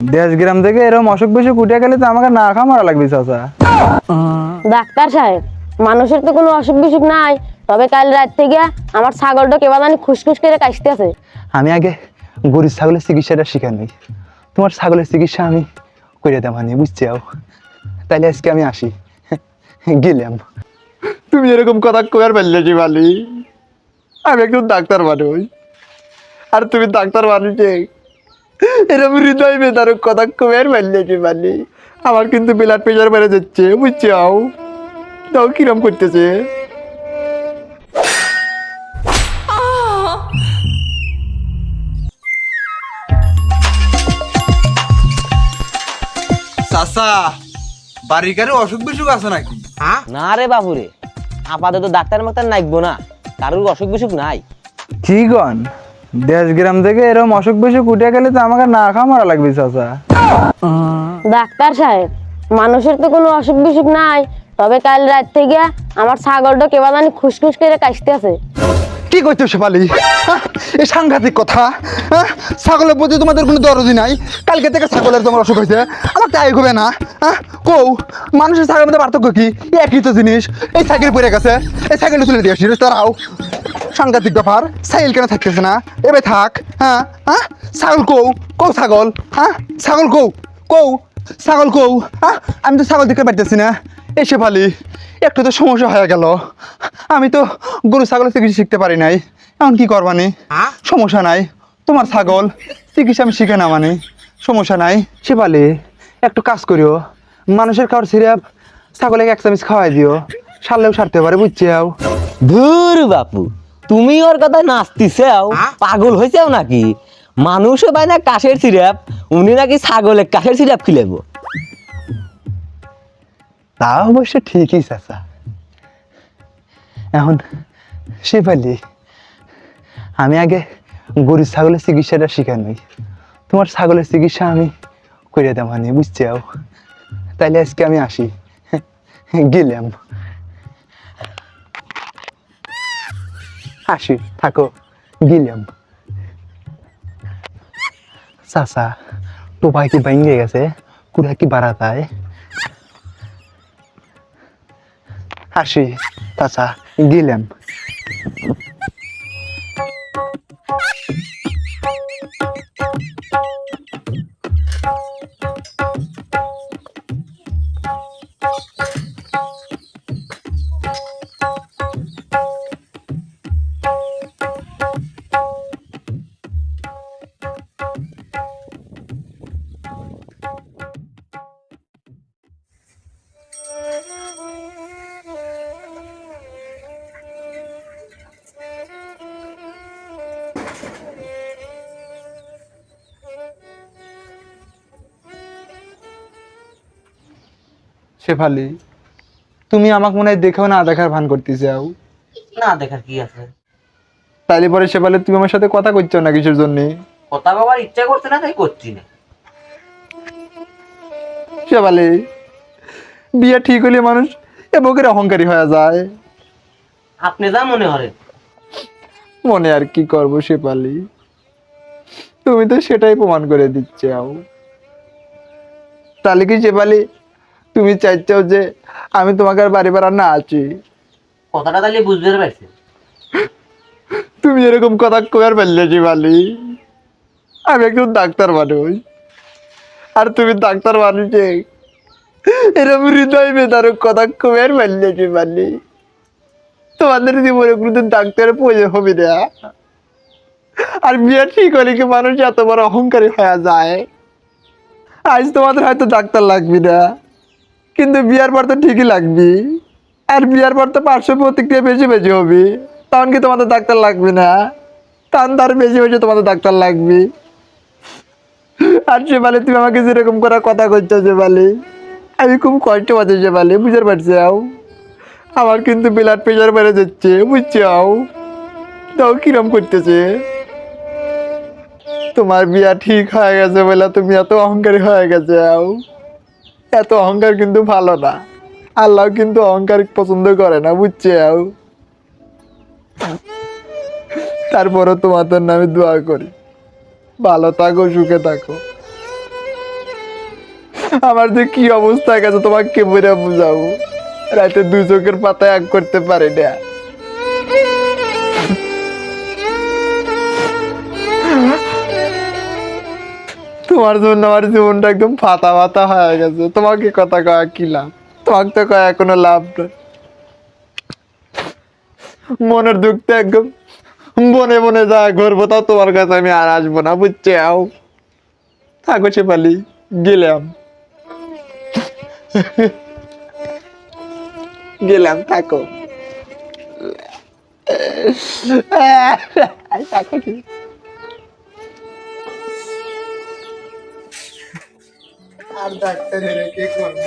দেশ গ্রাম থেকে এরকম অসুখ বিসুখ উঠে গেলে তো আমাকে না খা মারা লাগবে চাচা। ডাক্তার সাহেব মানুষের তো কোনো অসুখ বিসুখ নাই। তবে কাল রাত থেকে আমার ছাগলটা কেবা জানি খুসখুস করে কাশতেছে। আমি আগে গরিব ছাগলের চিকিৎসাটা শিখে নেই। তোমার ছাগলের চিকিৎসা আমি করে দেবানি বুঝছি আও তাইলে আজকে আমি আসি। গেলাম। তুমি এরকম কথা কয়ার পারলে কি বালি? আমি একজন ডাক্তার মানুষ। আর তুমি ডাক্তার মানুষে এরকম হৃদয় বেদারক কথা কয়ার পারলে কি বালি আমার কিন্তু ব্লাড প্রেশার বেড়ে যাচ্ছে বুঝছাও? তাও কিরম করতেছে? চাচা বাড়ির কারও অসুখ বিসুখ আছে নাকি? না রে বাবুরে আপাতত ডাক্তার মাক্তার নাইবো না কারোর অসুখ বিসুখ নাই। কি গন দেশ গ্রাম থেকে এরকম অসুখ বিসুখ উঠে গেলে তো আমাকে না খা মারা লাগবে চাচা। ডাক্তার সাহেব মানুষের তো কোনো অসুখ বিসুখ নাই। তবে কাল রাত থেকে আমার ছাগলটা কেবা জানি খুসখুস করে কাশতেছে। কি করছ শেফালি? হ্যাঁ? এই সাংঘাতিক কথা হ্যাঁ? ছাগলের প্রতি তোমাদের কোনো দরদি নাই। কালকে থেকে ছাগলের তোমার অসুখ হয়েছে আমার তাই হবে না হ্যাঁ? কৌ মানুষের ছাগলের মধ্যে পার্থক্য কি? একই তো জিনিস এই সাইকেল পড়ে গেছে এই সাইকেলটা তুলে দিয়ে আসি তারাও সাংঘাতিক ব্যাপার। সাইকেল কেন থাকতেছে না? এবার থাক হ্যাঁ হ্যাঁ? ছাগল কৌ? কৌ ছাগল? হ্যাঁ? ছাগল কৌ? কৌ? ছাগল কৌ? হ্যাঁ? আমি তো ছাগল দেখতে পারতেছি না। এ শেফালি একটু তো সমস্যা হয়ে গেল। আমি তো গরু ছাগলের চিকিৎসা শিখতে পারি নাই। এখন কি করবানি সমস্যা নাই। তোমার ছাগল চিকিৎসা আমি শিখে না। মানে সমস্যা নাই। সে শিপালি একটু কাজ করিও। মানুষের খাওয়ার সিরাপ ছাগলে এক চামিচ খাওয়াই দিও। সারলেও সারতে পারে বুঝছি? আও ধুর বাপু। তুমি ওর কথা নাচতিছেও? পাগল হয়েছেও নাকি? মানুষে পায় না কাশের সিরাপ উনি নাকি ছাগলের কাশের সিরাপ খিলেব তা অবশ্য ঠিকই চাচা। এখন শিপালি আমি আগে গরু ছাগলের চিকিৎসাটা শিখে নই। তোমার ছাগলের চিকিৎসা আমি করে দেবানি বুঝছি তাইলে আজকে আমি আসি। গেলাম। আসি থাকো গিলাম চাচা টোপাই কি ভেঙে গেছে? কুড়া কি বাড়াতায় আসি চাচা গেলাম শেফালি তুমি আমাকে মনে হয় দেখেও না দেখার ভান করতে চাও না দেখার কি আছে? তাইলে পরে শেফালি তুমি আমার সাথে কথা করছ না কিছুর জন্য? কথা বাবার ইচ্ছা করছে না তাই করছি না। শেফালি বিয়ে ঠিক হলে মানুষ এ বকের অহংকারী হয়ে যায়। আপনি যা মনে হরেন মনে আর কি করব শেফালি? তুমি তো সেটাই প্রমাণ করে দিচ্ছে আও। তাহলে কি শেফালি তুমি চাইছো যে আমি তোমাকে আর বাড়ি ভাড়া না আছি। কথাটা তাহলে বুঝতে পারছি। তুমি এরকম কথা কয়ার পারলে বালি? আমি একজন ডাক্তার মানুষ। আর তুমি ডাক্তার মানুষে এরকম হৃদয় বেদারক কথা কয়ার পারলে বালি? তোমাদের জীবনে কোনোদিন ডাক্তারের প্রয়োজন হবে না। আর বিয়ে ঠিক হলে কি মানুষ এত বড় অহংকারী হয়ে যায়? আজ তোমাদের হয়তো ডাক্তার লাগবে না। কিন্তু বিয়ার পর তো ঠিকই লাগবে। আর বিয়ার পর তো পার্শ্ব প্রতিক্রিয়া বেশি বেশি হবে। তখন কি তোমাদের ডাক্তার লাগবে না? তখন তার বেশি বেশি তোমাদের ডাক্তার লাগবে। আর সেবালে, তুমি আমাকে যেরকম করে কথা করছ সেবালে, আমি খুব কষ্ট পাচ্ছি সেবালে, বুঝতে পারছি আও? আমার কিন্তু ব্লাড প্রেশার বেড়ে যাচ্ছে, বুঝছ আও? তাও কিরম করতেছে? তোমার বিয়া ঠিক হয়ে গেছে বলে তুমি এত অহংকারী হয়ে গেছে আও? এত অহংকার কিন্তু ভালো না। আল্লাহ কিন্তু অহংকার পছন্দ করে না, বুঝছে? আও তারপরও তোমাদের নামে দোয়া করি। ভালো থাকো, সুখে থাকো। আমার যে কি অবস্থা গেছে, তোমাকে কে বুঝাবো। রাতে দুই চোখের পাতায় এক করতে পারে না। তোমার জন্য আমার জীবনটা একদম ফাতা ফাতা হয়ে গেছে। তোমাকে কথা কয়া কি লাভ? তোমাকে তো কয়া কোনো লাভ নেই। মনের দুঃখটা একদম বনে বনে যা ঘুরবো, তাও তোমার কাছে আমি আর আসব না, বুঝছে? আও। থাকো শেফালি, গেলাম। গেলাম, থাকো। থাকো ঠিক। আর ডাক্তারের কি করব